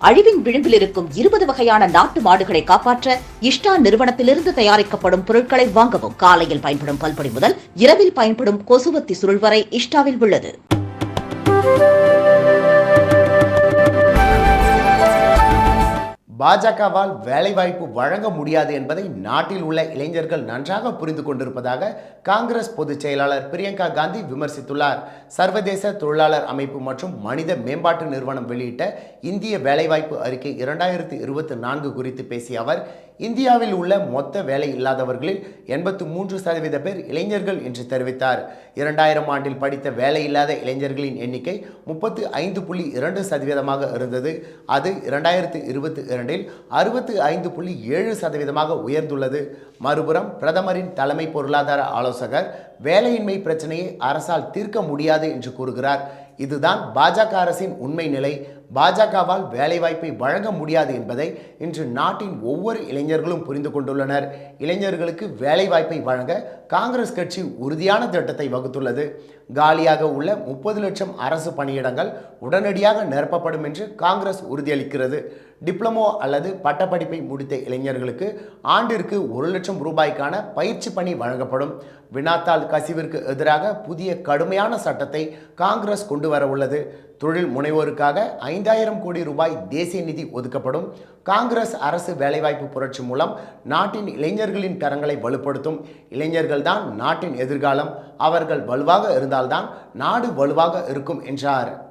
அழிவின் விளிம்பில் இருக்கும் இருபது வகையான நாட்டு மாடுகளை காப்பாற்ற இஷ்டா நிறுவனத்திலிருந்து தயாரிக்கப்படும் பொருட்களை வாங்கவும் காலையில் பயன்படும் பல்பொடி முதல் இரவில் பயன்படும் கொசுவத்தி சுருள் வரை இஷ்டாவில் உள்ளது. பாஜகவால் வேலைவாய்ப்பு வழங்க முடியாது என்பதை நாட்டில் உள்ள இளைஞர்கள் நன்றாக புரிந்து கொண்டிருப்பதாக காங்கிரஸ் பொதுச் செயலாளர் பிரியங்கா காந்தி விமர்சித்துள்ளார். சர்வதேச தொழிலாளர் அமைப்பு மற்றும் மனித மேம்பாட்டு நிறுவனம் வெளியிட்ட இந்திய வேலைவாய்ப்பு அறிக்கை இரண்டாயிரத்தி இருபத்தி நான்கு குறித்து பேசிய அவர் இந்தியாவில் உள்ள மொத்த வேலை இல்லாதவர்களில் எண்பத்து மூன்று சதவீத பேர் இளைஞர்கள் என்று தெரிவித்தார். இரண்டாயிரம் ஆண்டில் படித்த வேலை இல்லாத இளைஞர்களின் எண்ணிக்கை முப்பத்து ஐந்து புள்ளி இரண்டு சதவீதமாக இருந்தது. அது இரண்டாயிரத்து இருபத்தி இரண்டில் அறுபத்து ஐந்து புள்ளி ஏழு சதவீதமாக உயர்ந்துள்ளது. மறுபுறம் பிரதமரின் தலைமை பொருளாதார ஆலோசகர் வேலையின்மை பிரச்சனையை அரசால் தீர்க்க முடியாது என்று கூறுகிறார். இதுதான் பாஜக அரசின் உண்மை நிலை. பாஜகவால் வேலைவாய்ப்பை வழங்க முடியாது என்பதை இன்று நாட்டின் ஒவ்வொரு இளைஞர்களும் புரிந்து கொண்டுள்ளனர். இளைஞர்களுக்கு வேலைவாய்ப்பை வழங்க காங்கிரஸ் கட்சி உறுதியான திட்டத்தை வகுத்துள்ளது. காலியாக உள்ள முப்பது லட்சம் அரசு பணியிடங்கள் உடனடியாக நிரப்பப்படும் என்று காங்கிரஸ் உறுதியளிக்கிறது. டிப்ளமோ அல்லது பட்டப்படிப்பை முடித்த இளைஞர்களுக்கு ஆண்டிற்கு ஒரு லட்சம் ரூபாய்க்கான பயிற்சி பணி வழங்கப்படும். வினாத்தாள் கசிவிற்கு எதிராக புதிய கடுமையான சட்டத்தை காங்கிரஸ் கொண்டு வர உள்ளது தொழில் முனைவோருக்காக ஐந்தாயிரம் கோடி ரூபாய் தேசிய நிதி ஒதுக்கப்படும். காங்கிரஸ் அரசு வேலைவாய்ப்பு புரட்சி மூலம் நாட்டின் இளைஞர்களின் கரங்களை வலுப்படுத்தும். இளைஞர்கள்தான் நாட்டின் எதிர்காலம். அவர்கள் வலுவாக இருந்தால்தான் நாடு வலுவாக இருக்கும் என்றார்.